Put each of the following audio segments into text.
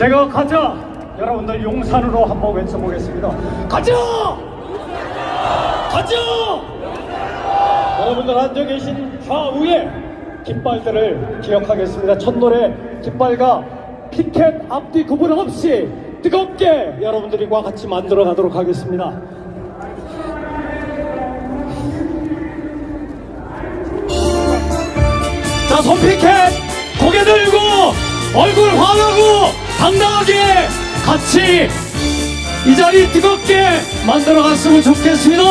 제가 가자! 여러분들 용산으로 한번 외쳐보겠습니다. 가자! 가자! 여러분들 앉아 계신 좌우에 깃발들을 기억하겠습니다. 첫 노래 깃발과 피켓 앞뒤 구분 없이 뜨겁게 여러분들과 같이 만들어 가도록 하겠습니다. 자, 손 피켓 고개 들고 얼굴 환하고 당당하게 같이 이 자리 뜨겁게 만들어 갔으면 좋겠습니다.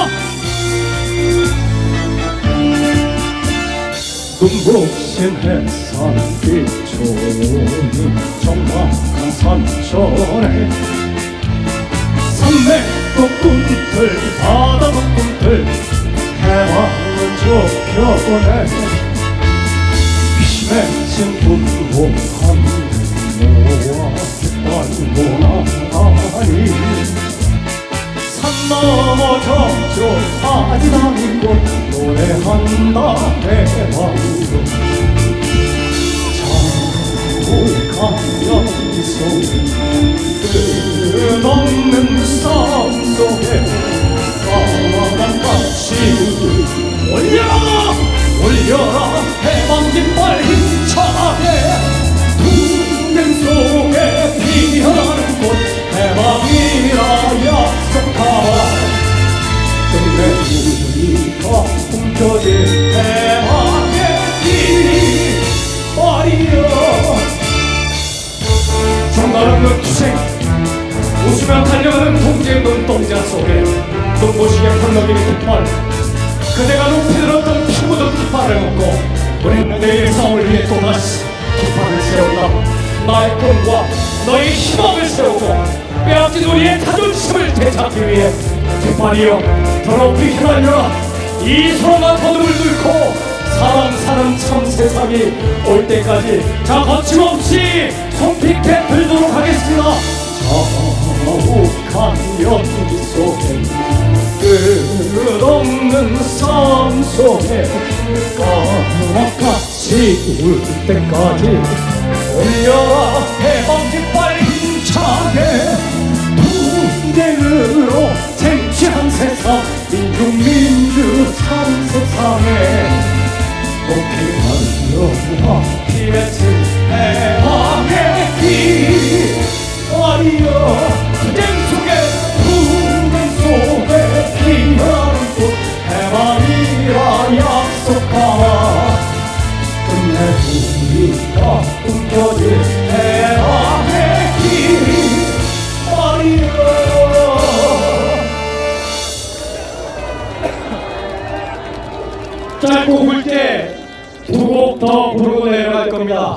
눈부신 햇살 비추는 정막한 산천에 산맥 덕분들 대왕도 자욱한 연기 속에 끝없는 싸움 속에 까만 같이 올려라 올려라 해방 깃발 힘차게 달려가는 동지의 눈동자 속에. 눈부시게 흘러기는 깃발 그대가 높이 들었던 피 묻은 깃발을 먹고 우리는 내일 싸움을 위해 또다시 깃발을 세운다. 나의 꿈과 너의 희망을 세우고 빼앗긴 우리의 자존심을 되찾기 위해 깃발이여 더 높이 휘날려라. 이 서로가 거듭을 뚫고 사람 사는 참 세상이 올 때까지 자 거침없이 손피켓 들도록 하겠습니다. 자 욱한 연기 속에 끝없는 삶 속에 까맣같이 울 때까지 올려라. 해방 깃발 힘차게 분쟁으로 쟁취한 세상 민주 민주 산 세상에 높이 달려와 피맺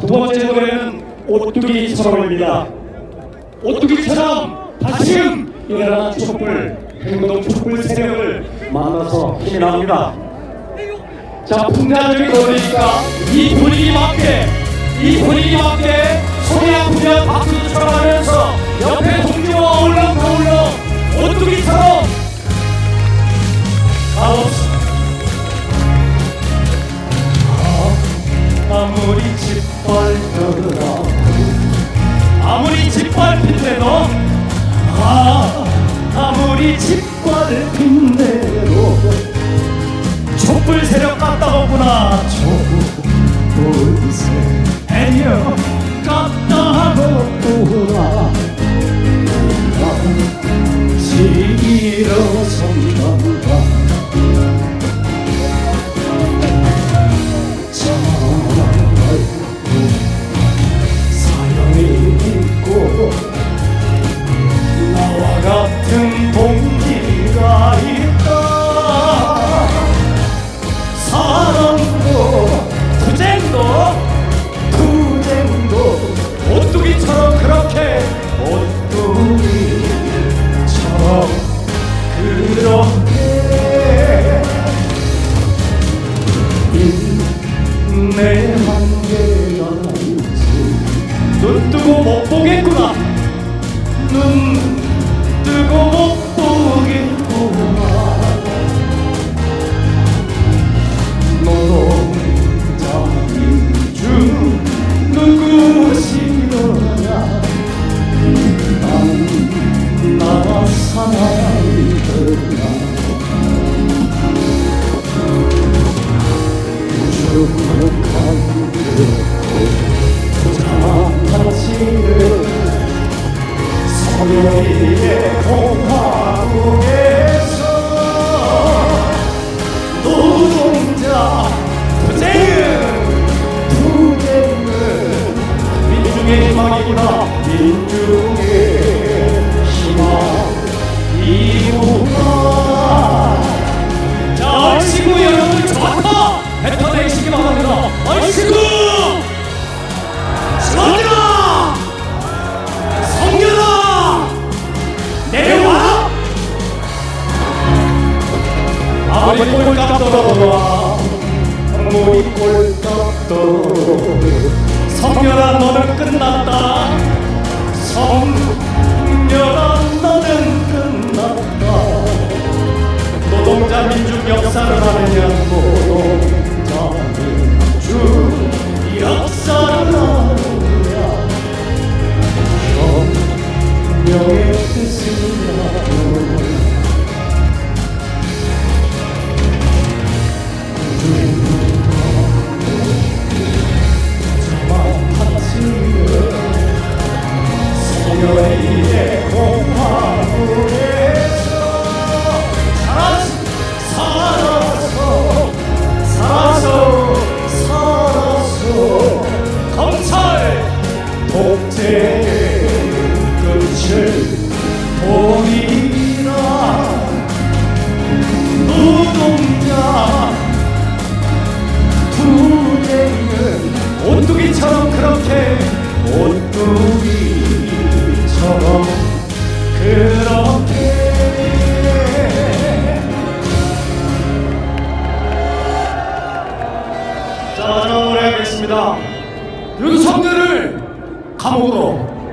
두 번째 노래는 오뚜기 처럼입니다. 오뚜기처럼 다시금 일어나는 촛불, 행동 촛불 세력을 만나서 힘이 납니다. 자, 풍자적인 노래니까 이 분위기 맞게, 이 분위기 맞게 손에 아프면 박수도 쳐가면서 옆에 동료와 울렁거울렁 오뚜기처럼 가봅시다. 촛 눅눅한 부자만치는 서명의 공화국에서 노동자 투쟁은 투쟁은 민중의 희망이구나 민중의 희망이구나 자 얼씨구 여러분 좋다 뱉어내시기 바랍니다 얼씨구! 성년아 성년아! 내려와! 아무리 꼴값 떨어와 아무리 꼴값 떨어 성년아 너는 끝났다. 성년아 너는 끝났다. 노동자 민중 역사를 하느냐 노 살았어 살았어 검찰 독재 의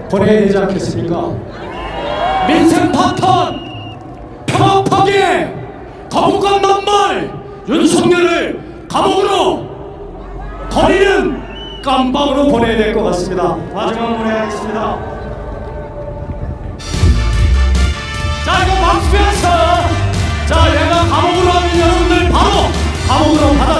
보내야 되지 않겠습니까 민생 파탄 평화 파괴 거부감 남말 윤석열을 감옥으로 거리는 깜방으로 보내야 될 것 같습니다. 마지막으로 해야겠습니다. 자 이거 박수면서. 자 내가 감옥으로 하면 여러분들 바로 감옥으로 받아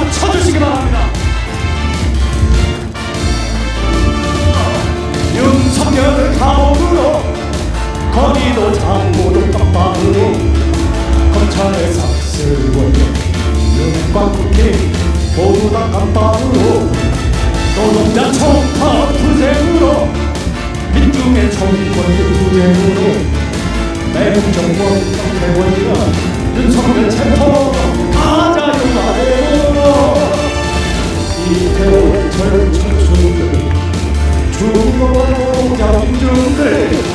거기도 장모도 깜방으로 검찰의 삭슬원들 윤곽국회 모두 다 깜방으로 노동자 총파 투쟁으로 민중의 총권력 투쟁으로 매국 정권 대원이가 윤석열 체포 가자요 가요 이태원 절 청춘들 죽어가는 노동자 민중들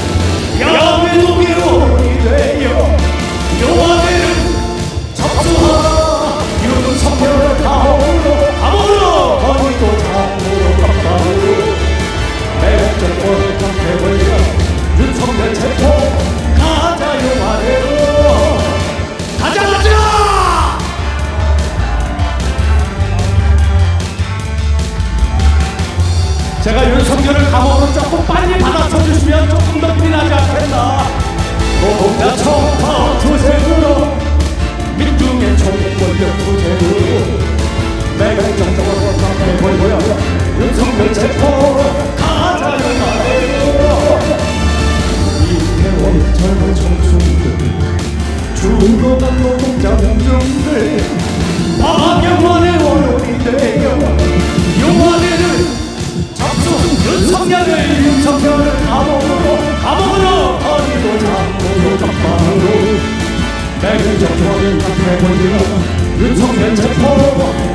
깜방으로 매국 정권을 강해보여 윤석열 체포